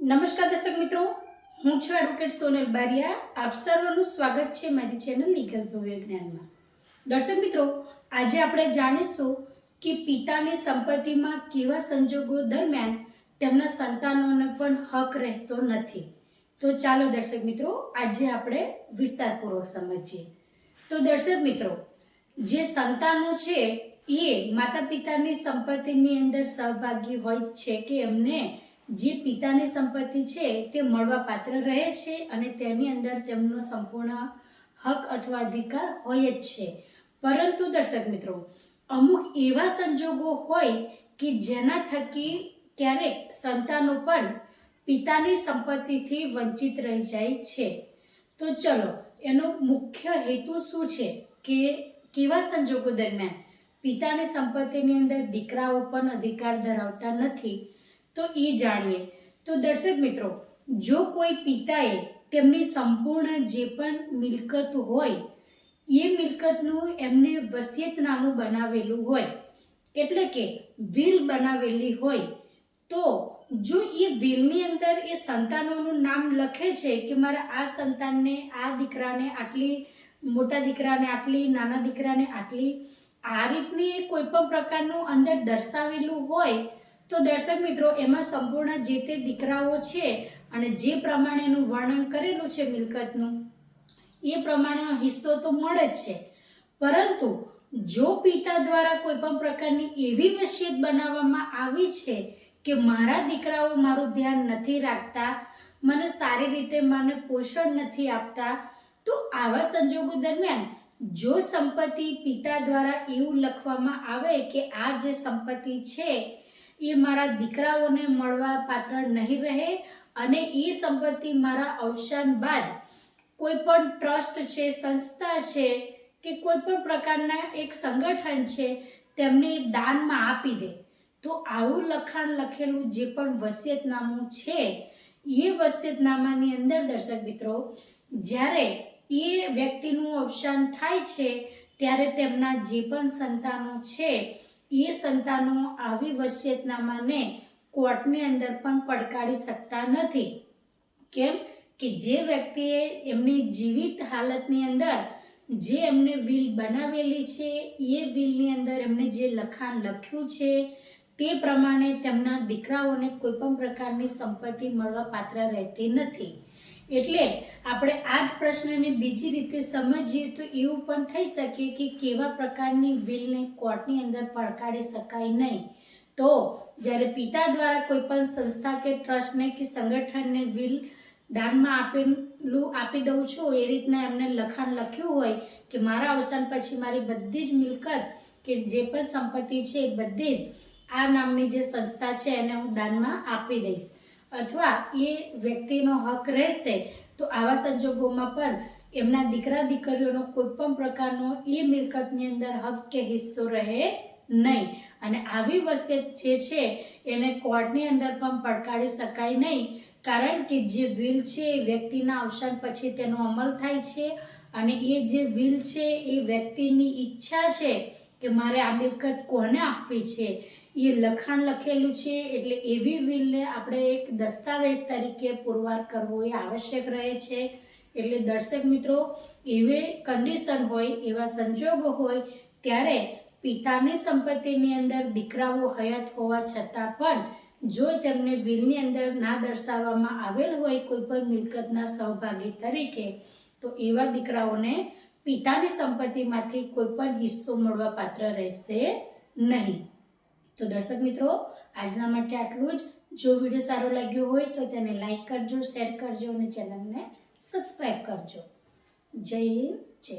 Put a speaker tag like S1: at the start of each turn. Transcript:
S1: નમસ્કાર દર્શક મિત્રો, હું છું એડવોકેટ સોનલ બારિયા. આપ સર્વનું સ્વાગત છે મારી ચેનલ લીગલ ભવ્યજ્ઞાનમાં દર્શક મિત્રો, આજે આપણે જાણીશું કે પિતાની સંપત્તિમાં કેવા સંજોગો દરમિયાન તેમના સંતાનોને પણ હક રહેતો નથી. તો ચાલો દર્શક મિત્રો, આજે આપણે વિસ્તારપૂર્વક સમજીએ. તો દર્શક મિત્રો, જે સંતાનો છે, એ માતા પિતાની સંપત્તિની અંદર સહભાગી હોય છે કે એમને જે પિતાની સંપત્તિ છે તે મળવા પાત્ર રહે છે અને તેની અંદર તેમનો સંપૂર્ણ હક અથવા અધિકાર હોય જ છે. પરંતુ દર્શક મિત્રો, અમુક એવા સંજોગો હોય કે જેના થકી ક્યારેક સંતાનો પણ પિતાની સંપત્તિથી વંચિત રહી જાય છે. તો ચલો, એનો મુખ્ય હેતુ શું છે? કે કેવા સંજોગો દરમિયાન પિતાની સંપત્તિની અંદર દીકરાઓ પણ અધિકાર ધરાવતા નથી તો એ જાણીએ. તો દર્શક મિત્રો, જો કોઈ પિતાએ તેમની સંપૂર્ણ જે પણ મિલકત હોય, એ મિલકતનું એમને વસિયતનામું બનાવેલું હોય, એટલે કે વિલ બનાવેલી હોય, તો જો એ વિલની અંદર એ સંતાનોનું નામ લખે છે કે મારા આ સંતાનને, આ દીકરાને આટલી, મોટા દીકરાને આટલી, નાના દીકરાને આટલી, આ રીતની કોઈ પણ પ્રકારનું અંદર દર્શાવેલું હોય તો દર્શક મિત્રો, એમાં સંપૂર્ણ જે તે દીકરાઓ છે અને જે પ્રમાણેનું વર્ણન કરેલું છે મિલકતનું, એ પ્રમાણેનો હિસ્સો તો મળે જ છે. પરંતુ જો પિતા દ્વારા કોઈ પણ પ્રકારની એવી વસિયત બનાવવામાં આવી છે કે મારા દીકરાઓ મારું ધ્યાન નથી રાખતા, મને સારી રીતે મને પોષણ નથી આપતા, તો આવા સંજોગો દરમિયાન જો સંપત્તિ પિતા દ્વારા એવું લખવામાં આવે કે આ જે સંપત્તિ છે એ મારા દીકરાઓને મળવા પાત્ર નહીં રહે અને એ સંપત્તિ મારા અવસાન બાદ કોઈ પણ ટ્રસ્ટ છે, સંસ્થા છે કે કોઈ પણ પ્રકારના એક સંગઠન છે, તેમને દાનમાં આપી દે. તો આવું લખાણ લખેલું જે પણ વસિયતનામું છે, એ વસિયતનામાની અંદર દર્શક મિત્રો, જ્યારે એ વ્યક્તિનું અવસાન થાય છે, ત્યારે તેમના જે પણ સંતાનો છે એ સંતાનો આવી વસિયતનામાને કોર્ટની અંદર પણ પડકારી શકતા નથી. કેમ કે જે વ્યક્તિએ એમની જીવિત હાલતની અંદર જે એમને વિલ બનાવેલી છે, એ વિલની અંદર એમને જે લખાણ લખ્યું છે, તે પ્રમાણે તેમના દીકરાઓને કોઈ પણ પ્રકારની સંપત્તિ મળવા પાત્ર રહેતી નથી. એટલે આપણે આ જ પ્રશ્નને બીજી રીતે સમજીએ તો એવું પણ થઈ શકે કે કેવા પ્રકારની વિલને કોર્ટની અંદર પડકારી શકાય નહીં. તો જ્યારે પિતા દ્વારા કોઈ પણ સંસ્થા કે ટ્રસ્ટને કે સંગઠનને વિલ દાનમાં આપેલું આપી દઉં છું, એ રીતના એમને લખાણ લખ્યું હોય કે મારા અવસાન પછી મારી બધી જ મિલકત કે જે પણ સંપત્તિ છે એ બધી જ આ નામની જે સંસ્થા છે એને હું દાનમાં આપી દઈશ. અથવા એ વ્યક્તિનો હક રહેશે, તો આવા સંજોગોમાં પણ એમના દીકરા દીકરીઓનો કોઈ પણ પ્રકારનો એ મિલકતની અંદર હક કે હિસ્સો રહે નહીં. અને આવી વસિયત જે છે, એને કોર્ટની અંદર પણ પડકારી શકાય નહીં, કારણ કે જે વિલ છે એ વ્યક્તિના અવસાન પછી તેનો અમલ થાય છે અને એ જે વિલ છે એ વ્યક્તિની ઈચ્છા છે કે મારે આ મિલકત કોને આપવી છે એ લખાણ લખેલું છે એટલે એવી વિલને આપણે એક દસ્તાવેજ તરીકે પુરવાર કરવો એ આવશ્યક રહે છે. એટલે દર્શક મિત્રો, એવે કન્ડિશન હોય, એવા સંજોગો હોય, ત્યારે પિતાની સંપત્તિની અંદર દીકરાઓ હયાત હોવા છતાં પણ જો તેમને વિલની અંદર ના દર્શાવવામાં આવેલ હોય કોઈ પણ મિલકતના સહભાગી તરીકે, તો એવા દીકરાઓને પિતાની સંપત્તિમાંથી કોઈ પણ હિસ્સો મળવા પાત્ર રહેશે નહીં. તો દર્શક મિત્રો, આજના માટે આટલું જ. જો વીડિયો સારો લાગ્યો હોય તો તેને લાઈક કરજો, શેર કરજો અને ચેનલને સબસ્ક્રાઈબ કરજો. જય જય